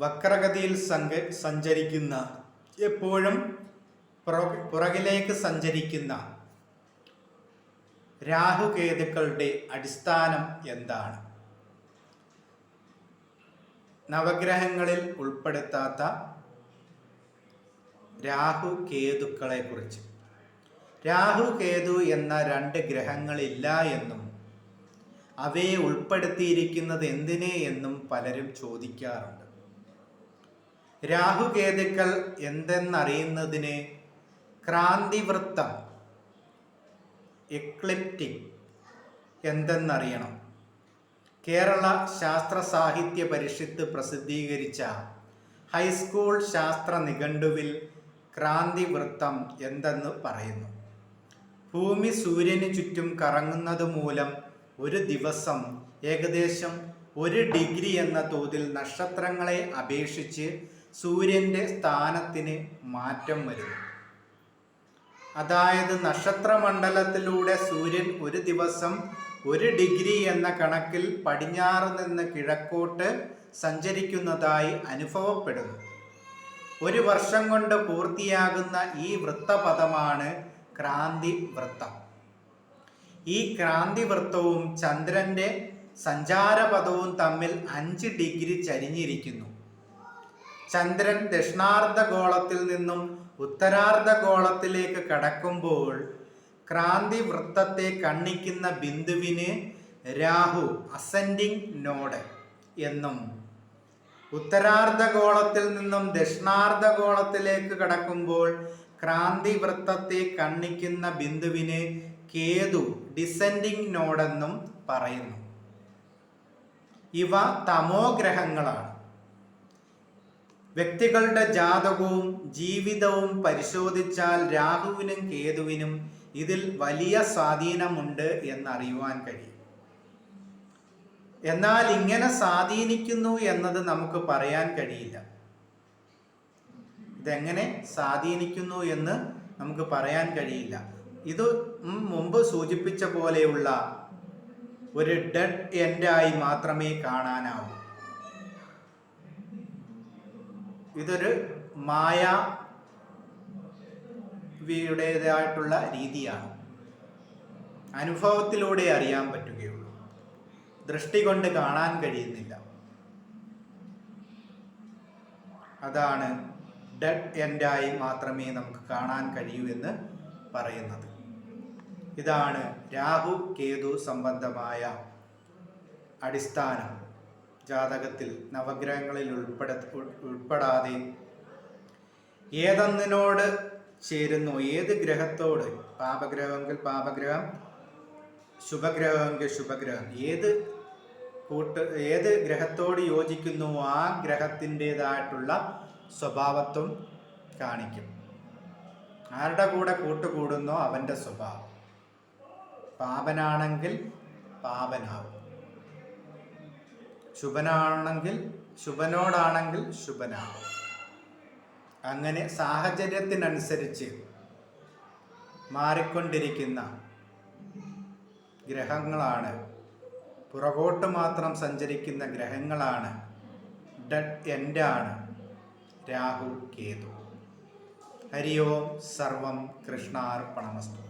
വക്രഗതിയിൽ സഞ്ച സഞ്ചരിക്കുന്ന എപ്പോഴും പുറ- പുറകിലേക്ക് സഞ്ചരിക്കുന്ന രാഹുകേതുക്കളുടെ അടിസ്ഥാനം എന്താണ്? നവഗ്രഹങ്ങളിൽ ഉൾപ്പെടുത്താത്ത രാഹു കേതുക്കളെ കുറിച്ച് രാഹു കേതു എന്ന രണ്ട് ഗ്രഹങ്ങളില്ല എന്നും അവയെ ഉൾപ്പെടുത്തിയിരിക്കുന്നത് എന്തിനെ എന്നും പലരും ചോദിക്കാറുണ്ട്. രാഹുകേതുക്കൾ എന്തെന്നറിയുന്നതിന് ക്രാന്തിവൃത്തം എക്ലിപ്റ്റിക് എന്തെന്നറിയണം. കേരള ശാസ്ത്ര സാഹിത്യ പരിഷത്ത് പ്രസിദ്ധീകരിച്ച ഹൈസ്കൂൾ ശാസ്ത്ര നിഘണ്ടുവിൽ ക്രാന്തിവൃത്തം എന്തെന്ന് പറയുന്നു. ഭൂമി സൂര്യന് ചുറ്റും കറങ്ങുന്നത് മൂലം ഒരു ദിവസം ഏകദേശം ഒരു ഡിഗ്രി എന്ന തോതിൽ നക്ഷത്രങ്ങളെ അപേക്ഷിച്ച് സൂര്യന്റെ സ്ഥാനത്തിന് മാറ്റം വരുന്നു അതായത് നക്ഷത്രമണ്ഡലത്തിലൂടെ സൂര്യൻ ഒരു ദിവസം ഒരു ഡിഗ്രി എന്ന കണക്കിൽ പടിഞ്ഞാറ് നിന്ന് കിഴക്കോട്ട് സഞ്ചരിക്കുന്നതായി അനുഭവപ്പെടുന്നു. ഒരു വർഷം കൊണ്ട് പൂർത്തിയാകുന്ന ഈ വൃത്തപഥമാണ് ക്രാന്തി വൃത്തം. ഈ ക്രാന്തി വൃത്തവും ചന്ദ്രന്റെ സഞ്ചാരപഥവും തമ്മിൽ അഞ്ച് ഡിഗ്രി ചരിഞ്ഞിരിക്കുന്നു. ചന്ദ്രൻ ദക്ഷിണാർദ്ധഗോളത്തിൽ നിന്നും ഉത്തരാർദ്ധഗോളത്തിലേക്ക് കടക്കുമ്പോൾ ക്രാന്തി വൃത്തത്തെ കണ്ണിക്കുന്ന ബിന്ദുവിന് രാഹു അസെൻഡിങ് നോഡ് എന്നും ഉത്തരാർദ്ധഗോളത്തിൽ നിന്നും ദക്ഷിണാർദ്ധഗോളത്തിലേക്ക് കടക്കുമ്പോൾ ക്രാന്തി വൃത്തത്തെ കണ്ണിക്കുന്ന ബിന്ദുവിന് കേതു ഡിസെൻഡിങ് നോഡെന്നും പറയുന്നു. ഇവ തമോഗ്രഹങ്ങളാണ് വ്യക്തികളുടെ ജാതകവും ജീവിതവും പരിശോധിച്ചാൽ രാഹുവിനും കേതുവിനും ഇതിൽ വലിയ സ്വാധീനമുണ്ട് എന്നറിയുവാൻ കഴിയും. എന്നാൽ ഇങ്ങനെ സ്വാധീനിക്കുന്നു എന്നത് നമുക്ക് പറയാൻ കഴിയില്ല. ഇതെങ്ങനെ സ്വാധീനിക്കുന്നു എന്ന് നമുക്ക് പറയാൻ കഴിയില്ല. ഇത് മുമ്പ് സൂചിപ്പിച്ച പോലെയുള്ള ഒരു ഡെഡ് എൻഡായി മാത്രമേ കാണാനാവൂ. ഇതൊരു മായ യുടേതായിട്ടുള്ള രീതിയാണ്. അനുഭവത്തിലൂടെ അറിയാൻ പറ്റുകയുള്ളൂ. ദൃഷ്ടി കൊണ്ട് കാണാൻ കഴിയുന്നില്ല. അതാണ് ഡെഡ് എൻഡായി മാത്രമേ നമുക്ക് കാണാൻ കഴിയൂ എന്ന് പറയുന്നത്. ഇതാണ് രാഹു കേതു സംബന്ധമായ അടിസ്ഥാനം. ജാതകത്തിൽ നവഗ്രഹങ്ങളിൽ ഉൾപ്പെട ഉൾ- ഉൾപ്പെടാതെ ഏതൊന്നിനോട് ചേരുന്നു? ഏത് ഗ്രഹത്തോട്? പാപഗ്രഹമെങ്കിൽ പാപഗ്രഹം ശുഭഗ്രഹമെങ്കിൽ ശുഭഗ്രഹം. ഏത് കൂട്ട് ഏത് ഗ്രഹത്തോട് യോജിക്കുന്നു? ആ ഗ്രഹത്തിന്റെതായിട്ടുള്ള സ്വഭാവത്വം കാണിക്കും. ആരുടെ കൂടെ കൂട്ടുകൂടുന്നോ? അവന്റെ സ്വഭാവം. പാപനാണെങ്കിൽ പാപനാവും. ശുഭനാണെങ്കിൽ ശുഭനോടാണെങ്കിൽ ശുഭനാണ്. അങ്ങനെ സാഹചര്യത്തിനനുസരിച്ച് മാറിക്കൊണ്ടിരിക്കുന്ന ഗ്രഹങ്ങളാണ്. പുറകോട്ട് മാത്രം സഞ്ചരിക്കുന്ന ഗ്രഹങ്ങളാണ്. ഡെഡ് എൻഡാണ്. രാഹു കേതു. ഹരിയോ സർവം കൃഷ്ണാർപ്പണമസ്തു.